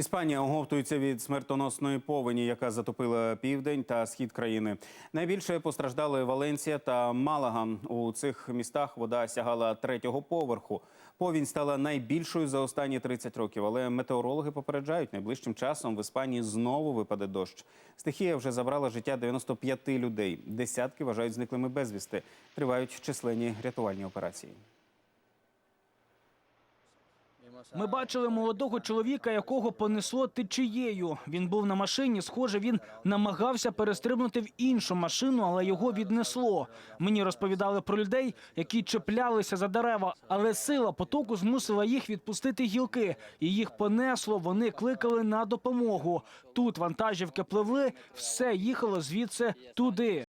Іспанія оговтується від смертоносної повені, яка затопила південь та схід країни. Найбільше постраждали Валенсія та Малага. У цих містах вода сягала третього поверху. Повінь стала найбільшою за останні 30 років, але метеорологи попереджають, найближчим часом в Іспанії знову випаде дощ. Стихія вже забрала життя 95 людей. Десятки вважають зниклими безвісти. Тривають численні рятувальні операції. Ми бачили молодого чоловіка, якого понесло течією. Він був на машині. Схоже, він намагався перестрибнути в іншу машину, але його віднесло. Мені розповідали про людей, які чіплялися за дерева, але сила потоку змусила їх відпустити гілки, і їх понесло. Вони кликали на допомогу. Тут вантажівки пливли, все їхало звідси туди.